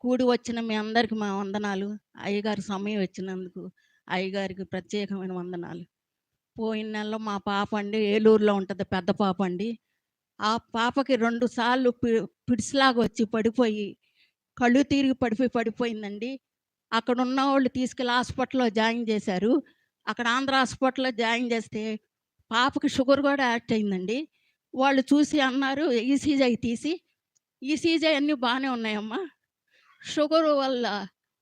కూడి వచ్చిన మీ అందరికి మా వందనాలు. అయ్యగారు సమయం ఇచ్చినందుకు అయ్యగారికి ప్రత్యేకమైన వందనాలు. పోయిన నెలలో మా పాప అండి ఏలూరులో ఉంటుంది పెద్ద పాప అండి. ఆ పాపకి రెండు సార్లు పి పిడిసిలాగా వచ్చి పడిపోయి కళ్ళు తిరిగి పడిపోయి పడిపోయిందండి. అక్కడ ఉన్న వాళ్ళు తీసుకెళ్ళి హాస్పిటల్లో జాయిన్ చేశారు. అక్కడ ఆంధ్ర హాస్పిటల్లో జాయిన్ చేస్తే పాపకి షుగర్ కూడా యాక్ట్ అయిందండి. వాళ్ళు చూసి అన్నారు ఈసీజీ తీసి ఈసీజీ అన్నీ బాగానే ఉన్నాయమ్మా. షుగర్ వల్ల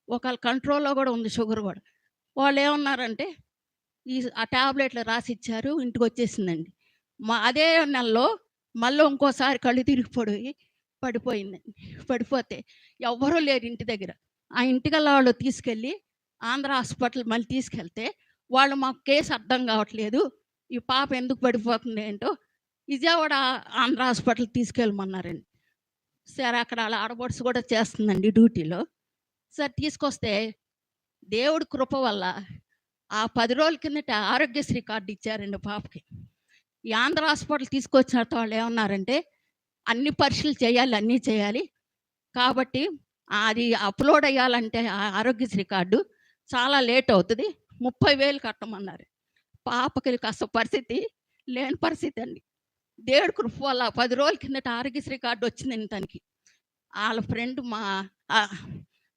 ఒక కంట్రోల్లో కూడా ఉంది షుగర్ కూడా. వాళ్ళు ఏమన్నారంటే ఈ ఆ ట్యాబ్లెట్లు రాసి ఇచ్చారు ఇంటికి వచ్చేసిందండి. మా అదే నెలలో మళ్ళీ ఇంకోసారి కళ్ళు తిరిగి పడి పడిపోయిందండి పడిపోతే ఎవ్వరూ లేరు ఇంటి దగ్గర. ఆ ఇంటికల్లా వాళ్ళు తీసుకెళ్ళి ఆంధ్ర హాస్పిటల్ మళ్ళీ తీసుకెళ్తే వాళ్ళు మాకు కేసు అర్థం కావట్లేదు ఈ పాప ఎందుకు పడిపోతుంది ఏంటో విజయవాడ ఆంధ్ర హాస్పిటల్ తీసుకెళ్ళమన్నారండి. సరే అక్కడ అలా ఆడబడుసు కూడా చేస్తుందండి డ్యూటీలో. సరే తీసుకొస్తే దేవుడి కృప వల్ల ఆ పది రోజుల కిందట ఆరోగ్యశ్రీ కార్డు ఇచ్చారండి పాపకి. ఈ ఆంధ్ర హాస్పిటల్ తీసుకొచ్చిన వాళ్ళు ఏమన్నారంటే అన్ని పరీక్షలు చేయాలి అన్నీ చేయాలి. కాబట్టి అది అప్లోడ్ అయ్యాలంటే ఆ ఆరోగ్యశ్రీ కార్డు చాలా లేట్ అవుతుంది. ముప్పై వేలు కట్టమన్నారు. పాపకి కాస్త పరిస్థితి లేని పరిస్థితి అండి. దేవుడి కృప వల్ల పది రోజుల కిందట ఆరోగ్యశ్రీ కార్డు వచ్చిందండి తనకి. వాళ్ళ ఫ్రెండ్ మా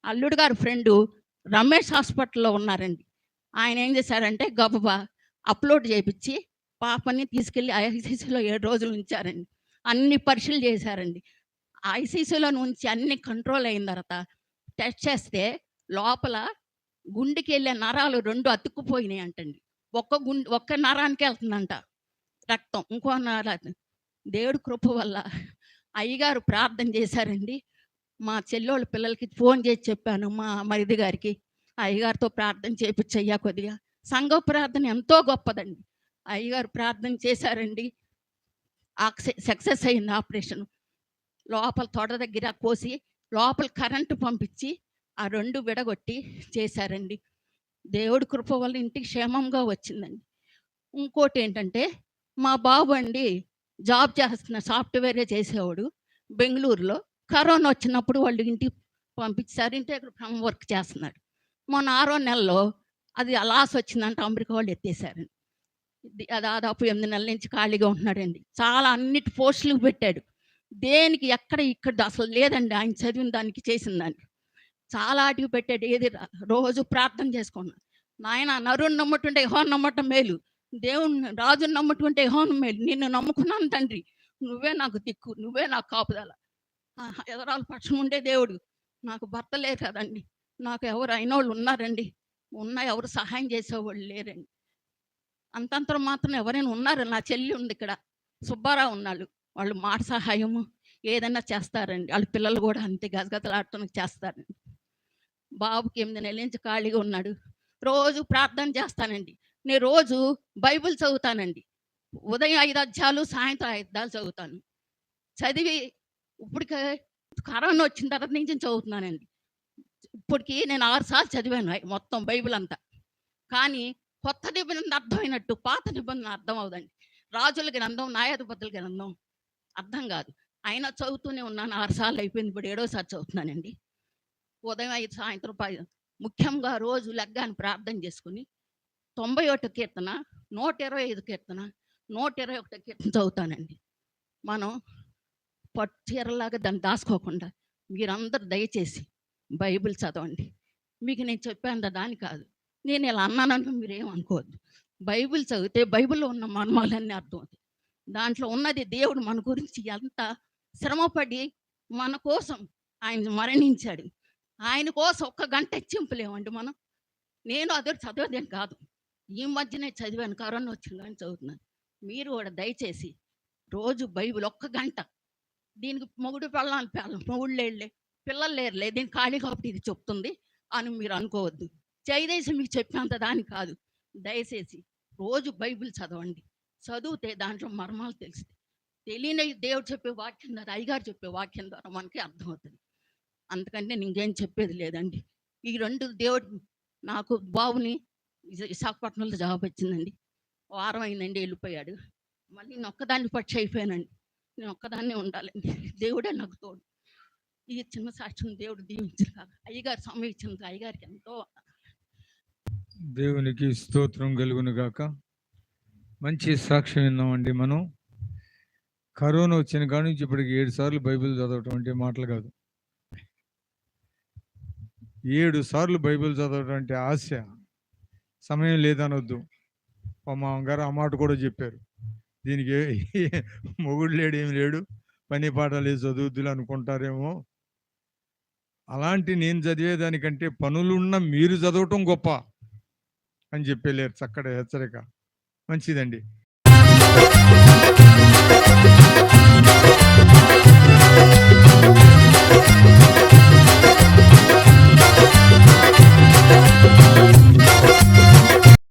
అల్లుడు గారి ఫ్రెండు రమేష్ హాస్పిటల్లో ఉన్నారండి. ఆయన ఏం చేశారంటే గబబా అప్లోడ్ చేయించి పాపని తీసుకెళ్ళి ఐసీసీలో ఏడు రోజులు ఉంచారండి. అన్ని పరీక్షలు చేశారండి. ఐసీసీలో నుంచి అన్ని కంట్రోల్ అయిన తర్వాత టెస్ట్ చేస్తే లోపల గుండెకి వెళ్ళే నరాలు రెండు అతుక్కుపోయినాయి అంటండి ఒక్క గుండె ఒక్క నరానికి వెళ్తుందంట. రక్తం ఇంకో నర దేవుడి కృప వల్ల అయ్యగారు ప్రార్థన చేశారండి. మా చెల్లోళ్ళ పిల్లలకి ఫోన్ చేసి చెప్పాను మా మరిది గారికి. అయ్యగారితో ప్రార్థన చేయించయ్యా కొద్దిగా. సంఘ ప్రార్థన ఎంతో గొప్పదండి. అయ్యగారు ప్రార్థన చేశారండి. సక్సెస్ అయింది ఆపరేషన్. లోపల తొడ దగ్గర కోసి లోపల కరెంటు పంపించి ఆ రెండు విడగొట్టి చేశారండి. దేవుడి కృప వల్ల ఇంటికి క్షేమంగా వచ్చిందండి. ఇంకోటి ఏంటంటే మా బాబు అండి జాబ్ చేస్తున్న సాఫ్ట్వేరే చేసేవాడు బెంగళూరులో. కరోనా వచ్చినప్పుడు వాళ్ళు ఇంటికి పంపించారు ఇంటి ఇక్కడ ఫ్రమ్ వర్క్ చేస్తున్నాడు. మొన్న ఆరో నెలలో అది లాస్ వచ్చిందంటే అమెరికా వాళ్ళు ఎత్తేసారండి దాదాపు ఎనిమిది నెలల నుంచి ఖాళీగా ఉంటున్నాడండి. చాలా అన్నిటి పోస్టులు పెట్టాడు. దేనికి ఎక్కడ ఇక్కడ అసలు లేదండి ఆయన చదివిన దానికి చేసిన దానికి. చాలా అటుకు పెట్టాడు. ఏది రోజు ప్రార్థన చేసుకున్నాను నాయన నరుణ్ నమ్మటుండే యెహోవాను నమ్మటం మేలు. దేవుని రాజుని నమ్ముతుంటే హోను నిన్ను నమ్ముకున్నాను తండ్రి. నువ్వే నాకు దిక్కు నువ్వే నాకు కాపుదల. ఆ, ఎదరాల పక్షం ఉండే దేవుడు. నాకు భర్త లేరు కదండి. నాకు ఎవరు అయిన వాళ్ళు ఉన్నారండి. ఉన్న ఎవరు సహాయం చేసేవాళ్ళు లేరండి. అంతంతరం మాత్రం ఎవరైనా ఉన్నారు. నా చెల్లి ఉంది ఇక్కడ. సుబ్బారావు ఉన్నాడు. వాళ్ళు మాట సహాయము ఏదైనా చేస్తారండి. వాళ్ళ పిల్లలు కూడా అంతే గజగజలాడుతున్న చేస్తారండి. బాబుకి ఎనిమిది నెలల నుంచి ఖాళీగా ఉన్నాడు. రోజు ప్రార్థన చేస్తానండి. నేను రోజు బైబిల్ చదువుతానండి. ఉదయం ఐదు అధ్యాయాలు సాయంత్రం ఐదు అధ్యాయాలు చదువుతాను. చదివి ఇప్పటికే కరోనా వచ్చిన తర్వాత నుంచి చదువుతున్నానండి. ఇప్పటికి నేను ఆరు సార్లు చదివాను మొత్తం బైబిల్ అంతా. కానీ కొత్త నిబంధన అర్థమైనట్టు పాత నిబంధన అర్థం అవదండి. రాజుల గ్రంథం న్యాయాధిపతుల గ్రంథం అర్థం కాదు. అయినా చదువుతూనే ఉన్నాను ఆరు సార్లు అయిపోయింది. ఇప్పుడు ఏడోసారి చదువుతున్నానండి. ఉదయం ఐదు సాయంత్రం ముఖ్యంగా రోజు లెగ్గాను ప్రార్థన చేసుకుని తొంభై ఒకటి కీర్తన నూట ఇరవై ఐదు కీర్తన నూట ఇరవై ఒకటి కీర్తన చదువుతానండి. మనం పట్టు చీరలాగా దాన్ని దాచుకోకుండా మీరందరు దయచేసి బైబిల్ చదవండి. మీకు నేను చెప్పేంత దాని కాదు. నేను ఇలా అన్నానని మీరేం అనుకోవద్దు. బైబిల్ చదివితే బైబిల్లో ఉన్న మర్మాలన్నీ అర్థమవుతాయి. దాంట్లో ఉన్నది దేవుడు మన గురించి ఎంత శ్రమపడి మన కోసం ఆయన మరణించాడు. ఆయన కోసం ఒక్క గంట చింపలేమండి మనం. నేను అదే చదివేదేం కాదు. ఈ మధ్యనే చదివాను కరోనా వచ్చింది కానీ చదువుతున్నాను. మీరు కూడా దయచేసి రోజు బైబిల్ ఒక్క గంట. దీనికి మొగుడు పిల్లలు పిల్ల మొగుడు లేళ్ళే పిల్లలు లేరులే దీనికి ఖాళీ కాబట్టి ఇది చెప్తుంది అని మీరు అనుకోవద్దు. జయదేశం మీకు చెప్పేంత దాని కాదు. దయచేసి రోజు బైబిల్ చదవండి. చదివితే దాంట్లో మర్మాలు తెలుస్తాయి. తెలియని దేవుడు చెప్పే వాక్యం ద్వారా అయ్యగారు చెప్పే వాక్యం ద్వారా మనకి అర్థమవుతుంది. అందుకంటే నేను ఇంకేం చెప్పేది లేదండి. ఈ రెండు దేవుడు నాకు బాబుని విశాఖపట్నంలో జాబ్ వచ్చిందండి. వారం అయిందండి వెళ్ళిపోయాడు. మళ్ళీ నేను ఒక్కదాన్ని పచ్చి అయిపోయానండి. నేను ఒక్కదాన్నే ఉండాలండి దేవుడే నాకు తోడు. ఈ చిన్న సాక్ష్యం దేవుడు దీవించిన కాక అయ్యగారు స్వామి ఇచ్చిన అయ్యగారికి ఎంతో దేవునికి స్తోత్రం కలుగును గాక. మంచి సాక్ష్యం విన్నామండి మనం. కరోనా వచ్చిన కాడి నుంచి ఇప్పటికి ఏడు సార్లు బైబిల్ చదవటం అంటే మాటలు కాదు. ఏడు సార్లు బైబిల్ చదవటం అంటే ఆశ. సమయం లేదనొద్దు. మా గారు ఆ మాట కూడా చెప్పారు. దీనికి మొగుడు లేడు ఏం లేడు పని పాట లేదు చదువుద్దులు అనుకుంటారేమో. అలాంటి నేను చదివేదానికంటే పనులున్న మీరు చదవటం గొప్ప అని చెప్పలేరు చక్కటి హెచ్చరిక. మంచిదండి.